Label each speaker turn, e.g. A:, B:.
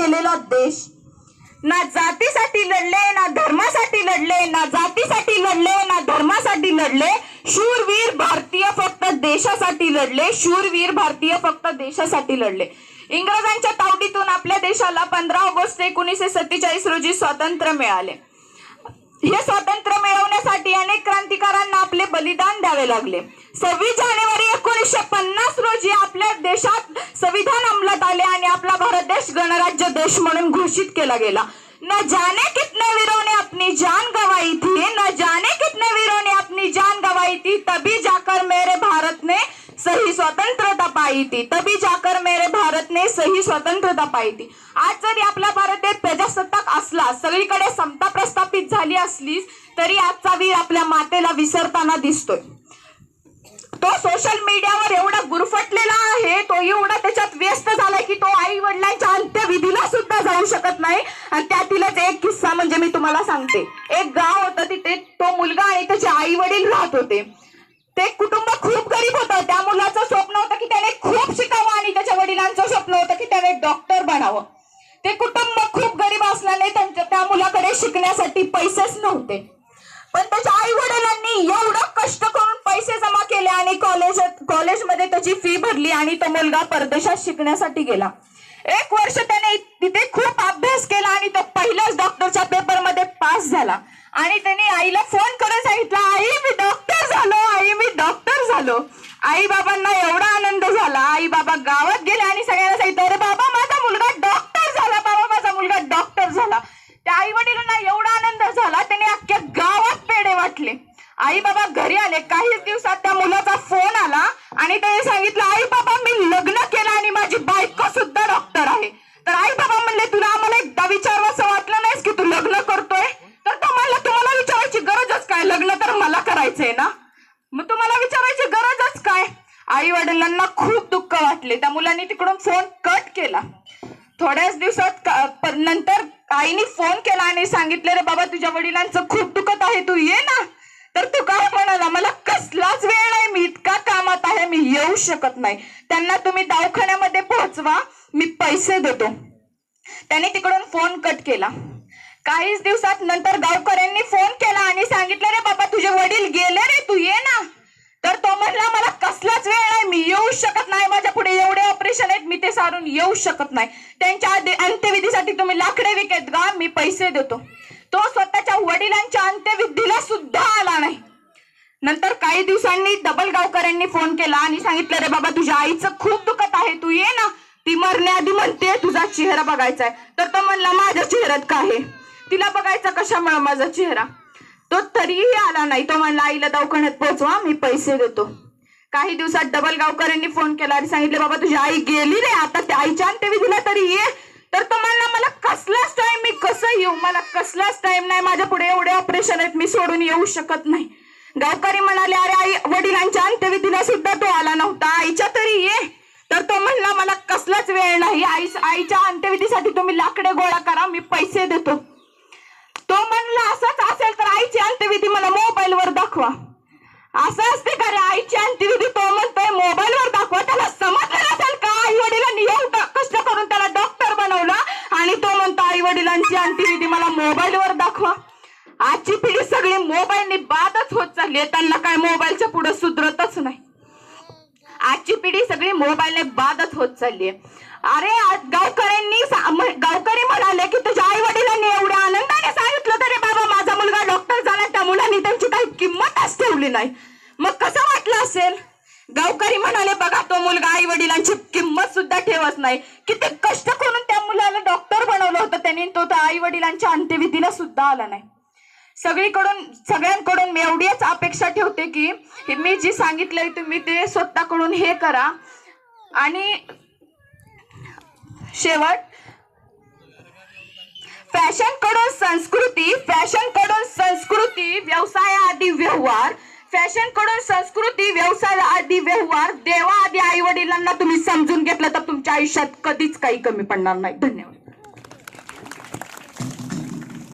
A: केलेला देश. ना जातीसाठी लढले ना धर्मासाठी लढले ना जातीसाठी लढले ना धर्मासाठी लढले. शूरवीर भारतीय फक्त देशासाठी लढले. शूरवीर भारतीय फक्त देशासाठी लढले. इंग्रजांच्या तावडीतून आपल्या देशाला पंधरा ऑगस्ट एकोणीसशे सत्तेचाळीस रोजी स्वातंत्र्य मिळाले. हे स्वातंत्र्य मिळवण्यासाठी अनेक क्रांतिकारांना आपले बलिदान द्यावे लागले. सव्वीस जानेवारी एकोणीसशे पन्नास रोजी आपल्या देशात संविधान अंमलात आले आणि आपला भारत देश गणराज्य देश म्हणून घोषित केला गेला. न जाने कितने वीरों ने अपनी जान गवाई थी न जाने कितने वीरों ने अपनी जान गवाई थी तभी जाकर मेरे भारत ने सही स्वतंत्रता पाई थी तभी जाकर मेरे ही स्वतंत्रता पाहिजे. आज जरी आपला भारत देश प्रजासत्ताक असला सगळीकडे समता प्रस्थापित झाली असली तरी आजचा वीर आपल्या मातेला विसरताना दिसतोय. तो सोशल मीडियावर एवढा गुरफटलेला आहे तो एवढा त्याच्यात व्यस्त झालाय की तो आई वडिलांच्या अंत्यविधीला सुद्धा जाऊ शकत नाही. आणि त्यातीलच एक किस्सा म्हणजे मी तुम्हाला सांगते. एक गाव होतं तिथे तो मुलगा आणि त्याचे आई वडील राहत होते. ते कुटुंब खूप गरीब होतं. त्या मुलाचं स्वप्न होतं की त्याने खूप शिकावं वडिलांचं स्वप्न होतं की त्याने डॉक्टर बनावं. ते कुटुंब खूप गरीब असल्याने त्यांच्या त्या मुलाकडे शिकण्यासाठी पैसेच नव्हते. पण त्याच्या आई वडिलांनी एवढं कष्ट करून पैसे जमा केले आणि कॉलेज कॉलेजमध्ये त्याची फी भरली आणि तो मुलगा परदेशात शिकण्यासाठी गेला. एक वर्ष त्याने तिथे खूप अभ्यास केला आणि तो पहिल्याच डॉक्टरच्या पेपरमध्ये पास झाला. आणि त्याने आईला फोन करून सांगितलं आई मी डॉक्टर झालो आई मी डॉक्टर झालो. आई बाबांना एवढा आनंद झाला. आई बाबा गावात गेले आणि सगळ्यांना सांगितलं अरे बाबा माझा मुलगा डॉक्टर झाला. बाबा माझा मुलगा डॉक्टर झाला. त्या आई वडिलांना एवढा आनंद झाला त्याने अख्ख्या गावात पेढे वाटले. आई बाबा घरी आले. काहीच दिवसात त्या मुलाचा फोन आला आणि त्याने सांगितलं आई बाबा मी लग्न केलं आणि माझी बायको सुद्धा डॉक्टर आहे. तर आई बाबा म्हणले तुला आम्हाला एकदा विचारवासं वाटलं नाहीस की तू लग्न करतोय? तर तो तुम्हाला विचारायची गरजच काय? लग्न तर मला करायचंय ना मग तुम्हाला विचारायची गरजच काय आई वडिलांना खूप दुःख वाटले. त्या मुलांनी तिकडून फोन कट केला. थोड्याच दिवसात नंतर आईने फोन केला आणि सांगितले रे बाबा तुझ्या वडिलांचं खूप दुखत आहे तू ये ना. तर तू काय म्हणाला मला कसलाच वेळ नाही मी इतका कामात आहे मी येऊ शकत नाही. त्यांना तुम्ही दवाखान्यामध्ये पोहोचवा मी पैसे देतो. त्याने तिकडून फोन कट केला. काहीच दिवसात नंतर गावकऱ्यांनी फोन केला आणि सांगितलं रे बाबा तुझे वडील गेले रे तू ये ना. तर तो म्हणला मला कसलाच वेळ नाही मी येऊ शकत नाही माझ्या पुढे. एवढे ऑपरेशन आहेत मी ते सारून येऊ शकत नाही. त्यांच्या अंत्यविधीसाठी तुम्ही लाकडे विकत गा मी पैसे देतो. तो स्वतःच्या वडिलांच्या अंत्यविधीला सुद्धा आला नाही. नंतर काही दिवसांनी डबल गावकऱ्यांनी फोन केला आणि सांगितलं रे बाबा तुझ्या आईचं खूप दुखत आहे तू ये ना. ती मरण्याआधी म्हणते तुझा चेहरा बघायचा आहे तर तो म्हणला माझ्या चेहऱ्यात काय आहे? तिला बघायचा कशामुळे माझा चेहरा? तो तरीही आला नाही. तो म्हणला आईला दवाखान्यात पोहोचवा मी पैसे देतो. काही दिवसात डबल गावकऱ्यांनी फोन केला. आणि सांगितले बाबा तुझी आई गेली रे. आता त्या आईच्या अंत्यविधीला तरी ये. तर तो म्हणला मला कसलाच टाइम मी कसं येऊ? मला कसलाच टाइम नाही. माझ्या पुढे एवढे ऑपरेशन आहेत मी सोडून येऊ शकत नाही. गावकरी म्हणाले अरे आई वडिलांच्या अंत्यविधीला सुद्धा तो आला नव्हता. आईच्या तरी ये. तर तो म्हणला मला कसलाच वेळ नाही. आई आईच्या अंत्यविधीसाठी तुम्ही लाकडे गोळा करा. मी पैसे देतो. तो म्हणला असाच असेल तर आईची अंत्यविधी मला मोबाईल वर दाखवा. असं असते का रे? आईची अंत्यविधी तो म्हणतोय मोबाईल वर दाखवा. त्याला समजलं नसेल का? आई वडिलांनी एवढं कष्ट करून त्याला डॉक्टर बनवलं आणि तो म्हणतो आई वडिलांची अंत्यविधी मला मोबाईल वर दाखवा. आजची पिढी सगळी मोबाईलने बादच होत चालली आहे. त्यांना काय मोबाईलच्या पुढे सुधरतच नाही. आजची पिढी सगळी मोबाईलने बादच होत चालली आहे. अरे आज गावकऱ्यांनी गावकरी म्हणाले की तुझ्या आई वडिलांनी एवढ्या आनंदाने सांगितलं तरी बाबा माझा मुलगा डॉक्टर झाला त्या मुलांनी त्यांची काही दिलाय मग कसं वाटलं असेल? गावकरी म्हणाले बघा तो मुलगा आई वडिलांची किंमत सुद्धा ठेवत नाही. किती कष्ट करून त्या मुलाला डॉक्टर बनवलं होतं त्यांनी तो तर आई वडिलांच्या अंत्यविधीला सुद्धा आला नाही. सगळीकडून सगळ्यांकडून मी एवढीच अपेक्षा ठेवते की मी जी सांगितलंय तुम्ही ते स्वतःकडून हे करा. आणि शेवट फॅशनकडून संस्कृती फॅशनकडून संस्कृती व्यवसायाआधी व्यवहार फॅशनकडून संस्कृती व्यवसाय आधी व्यवहार देवा आधी आई वडिलांना तुम्ही समजून घेतलं तर तुमच्या आयुष्यात कधीच काही कमी पडणार नाही. धन्यवाद.